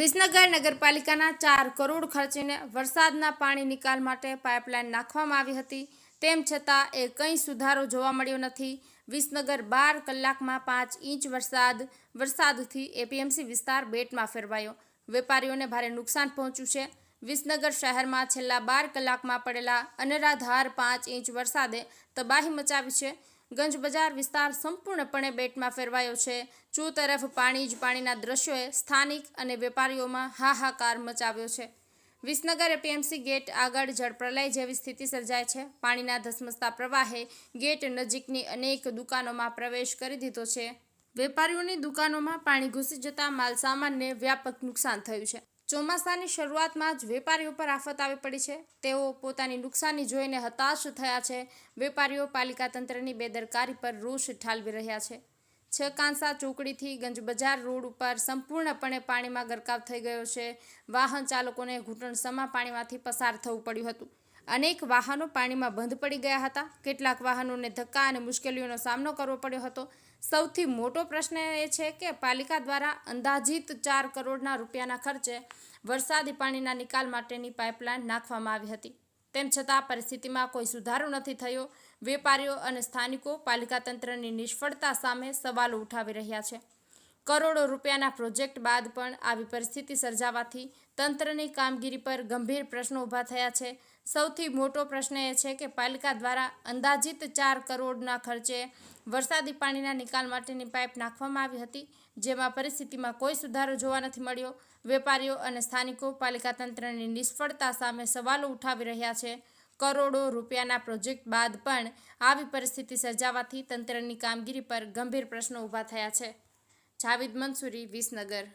વિસનગર નગરપાલિકાના ચાર કરોડ ખર્ચીને વરસાદના પાણી નિકાલ માટે પાઇપલાઇન નાખવામાં આવી હતી. તેમ છતાં એ કંઈ સુધારો જોવા મળ્યો નથી. વિસનગર બાર કલાકમાં પાંચ ઇંચ વરસાદ, વરસાદથી એપીએમસી વિસ્તાર બેટમાં ફેરવાયો. વેપારીઓને ભારે નુકસાન પહોંચ્યું છે. વિસનગર શહેરમાં છેલ્લા બાર કલાકમાં પડેલા અનરાધાર પાંચ ઇંચ વરસાદે તબાહી મચાવી છે. ગંજ બજાર વિસ્તાર સંપૂર્ણપણે બેટમાં ફેરવાયો છે. ચુ તરફ પાણી જ પાણીના દ્રશ્યોએ સ્થાનિક અને વેપારીઓમાં હાહાકાર મચાવ્યો છે. વિસનગર એપીએમસી ગેટ આગળ જળપ્રલય જેવી સ્થિતિ સર્જાય છે. પાણીના ધસમસતા પ્રવાહે ગેટ નજીકની અનેક દુકાનોમાં પ્રવેશ કરી દીધો છે. વેપારીઓની દુકાનોમાં પાણી ઘૂસી જતા માલસામાનને વ્યાપક નુકસાન થયું છે. ચોમાસાની શરૂઆતમાં જ વેપારીઓ પર આફત આવી પડી છે. તેઓ પોતાની નુકસાની જોઈને હતાશ થયા છે. વેપારીઓ પાલિકા તંત્રની બેદરકારી પર રોષ ઠાલવી રહ્યા છે. છ કાંસા ચોકડીથી ગંજ બજાર રોડ ઉપર સંપૂર્ણપણે પાણીમાં ગરકાવ થઈ ગયો છે. વાહન ચાલકોને ઘૂંટણસમા પાણીમાંથી પસાર થવું પડ્યું હતું. અનેક વાહનો પાણીમાં બંધ પડી ગયા હતા. કેટલાક વાહનોને ધક્કા અને મુશ્કેલીઓનો સામનો કરવો પડ્યો હતો. સૌથી મોટો પ્રશ્ન એ છે કે પાલિકા દ્વારા અંદાજિત ચાર કરોડના રૂપિયાના ખર્ચે વરસાદી પાણીના નિકાલ માટેની પાઇપલાઇન નાખવામાં આવી હતી. તેમ છતાં પરિસ્થિતિમાં કોઈ સુધારો નથી થયો. વેપારીઓ અને સ્થાનિકો પાલિકા તંત્રની નિષ્ફળતા સામે સવાલો ઉઠાવી રહ્યા છે. કરોડો રૂપિયાના પ્રોજેક્ટ બાદ પણ આવી પરિસ્થિતિ સર્જાવાથી તંત્રની કામગીરી પર ગંભીર પ્રશ્નો ઊભા થયા છે. સૌથી મોટો પ્રશ્ન એ છે કે પાલિકા દ્વારા અંદાજિત ચાર કરોડના ખર્ચે વરસાદી પાણીના નિકાલ માટેની પાઇપ નાખવામાં આવી હતી, જેમાં પરિસ્થિતિમાં કોઈ સુધારો જોવા નથી મળ્યો. વેપારીઓ અને સ્થાનિકો પાલિકા તંત્રની નિષ્ફળતા સામે સવાલો ઉઠાવી રહ્યા છે. કરોડો રૂપિયાના પ્રોજેક્ટ બાદ પણ આવી પરિસ્થિતિ સર્જાવાથી તંત્રની કામગીરી પર ગંભીર પ્રશ્નો ઊભા થયા છે. જાવિદ મંસૂરી વિસનગર.